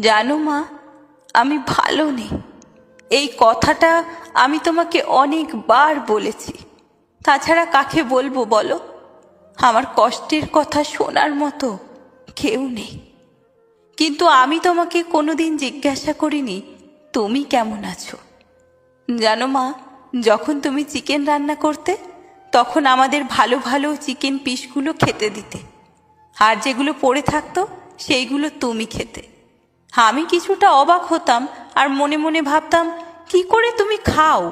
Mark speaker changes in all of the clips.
Speaker 1: জানো মা, আমি ভালো নেই। এই কথাটা আমি তোমাকে অনেকবার বলেছি। তাছাড়া কাকে বলব বলো? আমার কষ্টের কথা শোনার মতো কেউ নেই। কিন্তু আমি তোমাকে কোনোদিন জিজ্ঞাসা করিনি, তুমি কেমন আছো? জানো মা, যখন তুমি চিকেন রান্না করতে, তখন আমাদের ভালো ভালো চিকেন পিসগুলো খেতে দিতে। আর যেগুলো পড়ে থাকতো, সেইগুলো তুমি খেতে। আমি কিছুটা অবাক হতাম আর মনে মনে ভাবতাম, কি করে তুমি খাও?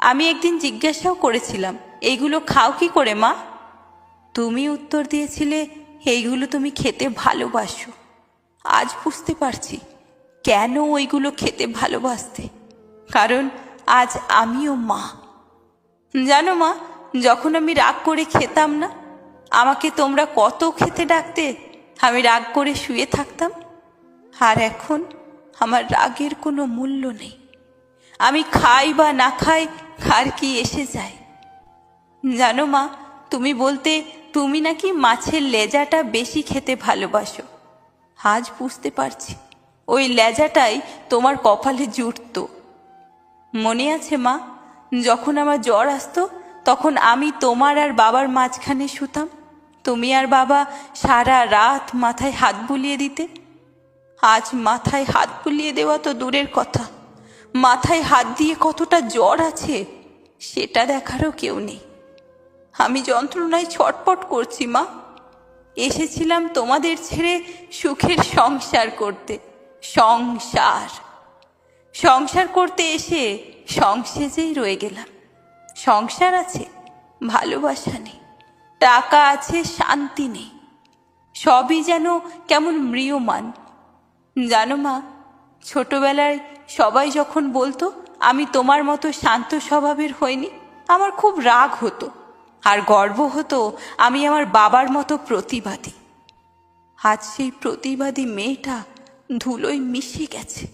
Speaker 1: আমি একদিন জিজ্ঞাসাও করেছিলাম, এইগুলো খাও কি করে, মা? তুমি উত্তর দিয়েছিলে, এইগুলো তুমি খেতে ভালোবাসো। আজ বুঝতে পারছি কেন ওইগুলো খেতে ভালোবাসতে, কারণ আজ আমিও মা। জানো মা, যখন আমি রাগ করে খেতাম না, আমাকে তোমরা কত খেতে ডাকতে, আমি রাগ করে শুয়ে থাকতাম। আর এখন আমার রাগের কোনো মূল্য নেই। আমি খাই বা না খাই কার কি এসে যায়? জানো মা, তুমি বলতে তুমি নাকি মাছের লেজাটা বেশি খেতে ভালোবাসো। আজ বুঝতে পারছি, ওই লেজাটাই তোমার কপালে জুটতো। মনে আছে মা, যখন আমার জ্বর আসতো, তখন আমি তোমার আর বাবার মাঝখানে শুতাম। তুমি আর বাবা সারা রাত মাথায় হাত বুলিয়ে দিতে। আজ মাথায় হাত বুলিয়ে দেওয়া তো দূরের কথা। মাথায় হাত দিয়ে কতটা জ্বর আছে, সেটা দেখারও কেউ নেই। আমি যন্ত্রণায় ছটপট করছি, মা। এসেছিলাম তোমাদের ছেড়ে সুখের সংসার করতে। সংসার। সংসার করতে এসে সংসেজেই রয়ে গেলাম। সংসার আছে, ভালোবাসা নেই, টাকা আছে, শান্তি নেই। সবই যেন কেমন মৃয়মান জানো মা, ছোটবেলায় সবাই যখন বলতো, আমি তোমার মতো শান্ত স্বভাবের হইনি আমার খুব রাগ হতো। আর গর্ব হতো, আমি আমার বাবার মতো প্রতিবাদী আজ সেই প্রতিবাদী মেয়েটা ধুলোয় মিশে গেছে।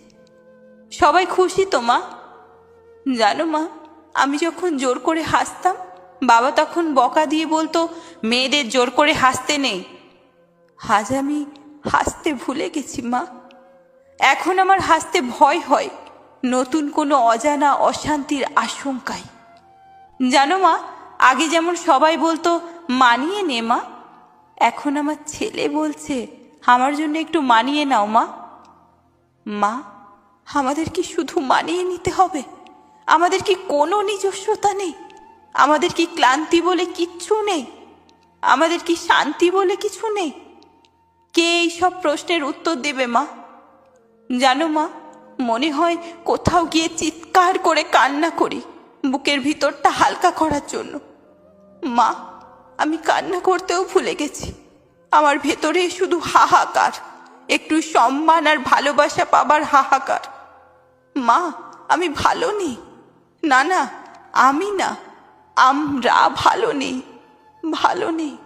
Speaker 1: সবাই খুশি তো মা? জানো মা, আমি যখন জোর করে হাসতাম, বাবা তখন বকা দিয়ে বলতো, মেয়েদের জোর করে হাসতে নেই আজ আমি হাসতে ভুলে গেছি মা। এখন আমার হাসতে ভয় হয়। নতুন কোনো অজানা অশান্তির আশঙ্কায়। জানো মা, আগে যেমন সবাই বলতো, মানিয়ে নে মা। এখন আমার ছেলে বলছে, আমার জন্য একটু মানিয়ে নাও মা। মা, আমাদের কি শুধু মানিয়ে নিতে হবে? আমাদের কি কোনো নিজস্বতা নেই? আমাদের কি ক্লান্তি বলে কিচ্ছু নেই? আমাদের কি শান্তি বলে কিছু নেই? কে এই সব প্রশ্নের উত্তর দেবে মা? জানো মা, মনে হয় কোথাও গিয়ে চিৎকার করে কান্না করি। বুকের ভিতরটা হালকা করার জন্য। মা, আমি কান্না করতেও ভুলে গেছি। আমার ভেতরে শুধু হাহাকার, একটু সম্মান আর ভালোবাসা পাবার হাহাকার। মা, আমি ভালো নেই না না, আমি না, আমরা ভালো নেই ভালো নেই